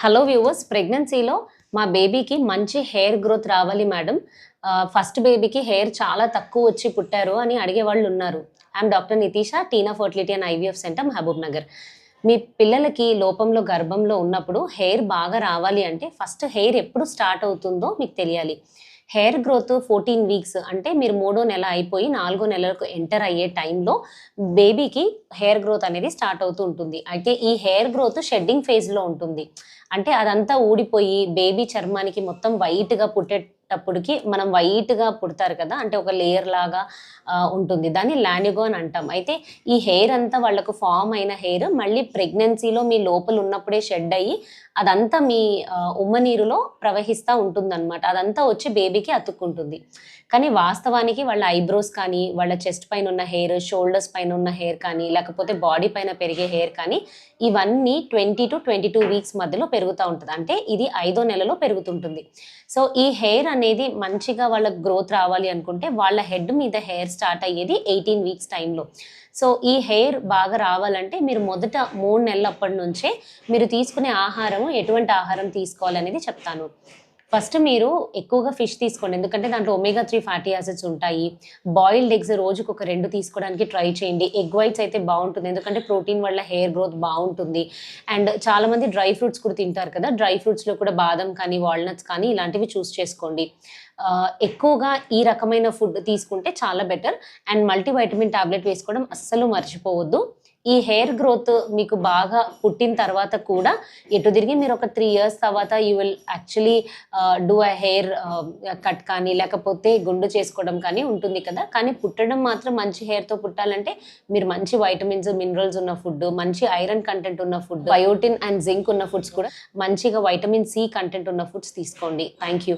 Hello viewers ప్రెగ్నెన్సీలో మా బేబీకి మంచి హెయిర్ గ్రోత్ రావాలి మేడం ఫస్ట్ బేబీకి హెయిర్ చాలా తక్కువ వచ్చి పుట్టారు అని అడిగే వాళ్ళు ఉన్నారు. I'm doctor Nitisha Teena fertility and IVF centre Mahabub Nagar మీ పిల్లలకి లోపంలో గర్భంలో ఉన్నప్పుడు హెయిర్ బాగా రావాలి అంటే ఫస్ట్ హెయిర్ ఎప్పుడు స్టార్ట్ అవుతుందో మీకు తెలియాలి. హెయిర్ గ్రోత్ ఫోర్టీన్ వీక్స్ అంటే మీరు మూడో నెల అయిపోయి నాలుగో నెలలకు ఎంటర్ అయ్యే టైంలో బేబీకి హెయిర్ గ్రోత్ అనేది స్టార్ట్ అవుతూ ఉంటుంది. అయితే ఈ హెయిర్ గ్రోత్ షెడ్డింగ్ ఫేజ్లో ఉంటుంది. అంటే అదంతా ఊడిపోయి బేబీ చర్మానికి మొత్తం వైట్గా పుట్టే పుట్టేటప్పటికి మనం వైట్గా పుడతారు కదా అంటే ఒక లేయర్ లాగా ఉంటుంది. దాన్ని లానిగో అని అంటాం. అయితే ఈ హెయిర్ అంతా వాళ్ళకు ఫామ్ అయిన హెయిర్ మళ్ళీ ప్రెగ్నెన్సీలో మీ లోపల ఉన్నప్పుడే షెడ్ అయ్యి అదంతా మీ ఉమ్మనీరులో ప్రవహిస్తూ ఉంటుందన్నమాట. అదంతా వచ్చి బేబీకి అతుక్కుంటుంది. కానీ వాస్తవానికి వాళ్ళ ఐబ్రోస్ కానీ వాళ్ళ చెస్ట్ పైన ఉన్న హెయిర్ షోల్డర్స్ పైన ఉన్న హెయిర్ కానీ లేకపోతే బాడీ పైన పెరిగే హెయిర్ కానీ ఇవన్నీ twenty two twenty two weeks మధ్యలో పెరుగుతూ ఉంటుంది. అంటే ఇది ఐదో నెలలో పెరుగుతుంటుంది. సో ఈ హెయిర్ అనేది మంచిగా వాళ్ళ గ్రోత్ రావాలి అనుకుంటే వాళ్ళ హెడ్ మీద హెయిర్ స్టార్ట్ అయ్యేది ఎయిటీన్ వీక్స్ టైంలో సో ఈ హెయిర్ బాగా రావాలంటే మీరు మొదట మూడు నెలలప్పటి నుంచే మీరు తీసుకునే ఆహారం ఎటువంటి ఆహారం తీసుకోవాలనేది చెప్తాను. ఫస్ట్ మీరు ఎక్కువగా ఫిష్ తీసుకోండి. ఎందుకంటే దాంట్లో ఒమేగా త్రీ ఫ్యాటీ యాసిడ్స్ ఉంటాయి. బాయిల్డ్ ఎగ్స్ రోజుకు ఒక రెండు తీసుకోవడానికి ట్రై చేయండి. ఎగ్ వైట్స్ అయితే బాగుంటుంది. ఎందుకంటే ప్రోటీన్ వల్ల హెయిర్ గ్రోత్ బాగుంటుంది. అండ్ చాలా మంది డ్రై ఫ్రూట్స్ కూడా తింటారు కదా. డ్రై ఫ్రూట్స్లో కూడా బాదం కానీ వాల్నట్స్ కానీ ఇలాంటివి చూస్ చేసుకోండి. ఎక్కువగా ఈ రకమైన ఫుడ్ తీసుకుంటే చాలా బెటర్. అండ్ మల్టీవైటమిన్ టాబ్లెట్ వేసుకోవడం అస్సలు మర్చిపోవద్దు. ఈ హెయిర్ గ్రోత్ మీకు బాగా పుట్టిన తర్వాత కూడా ఎటు తిరిగి మీరు ఒక త్రీ ఇయర్స్ తర్వాత you will actually do a hair cut కానీ లేకపోతే గుండు చేసుకోవడం కానీ ఉంటుంది కదా. కానీ పుట్టడం మాత్రం మంచి హెయిర్తో పుట్టాలంటే మీరు మంచి వైటమిన్స్ మినరల్స్ ఉన్న ఫుడ్ మంచి ఐరన్ కంటెంట్ ఉన్న ఫుడ్ బయోటిన్ అండ్ జింక్ ఉన్న ఫుడ్స్ కూడా మంచిగా వైటమిన్ సి కంటెంట్ ఉన్న ఫుడ్స్ తీసుకోండి. Thank you.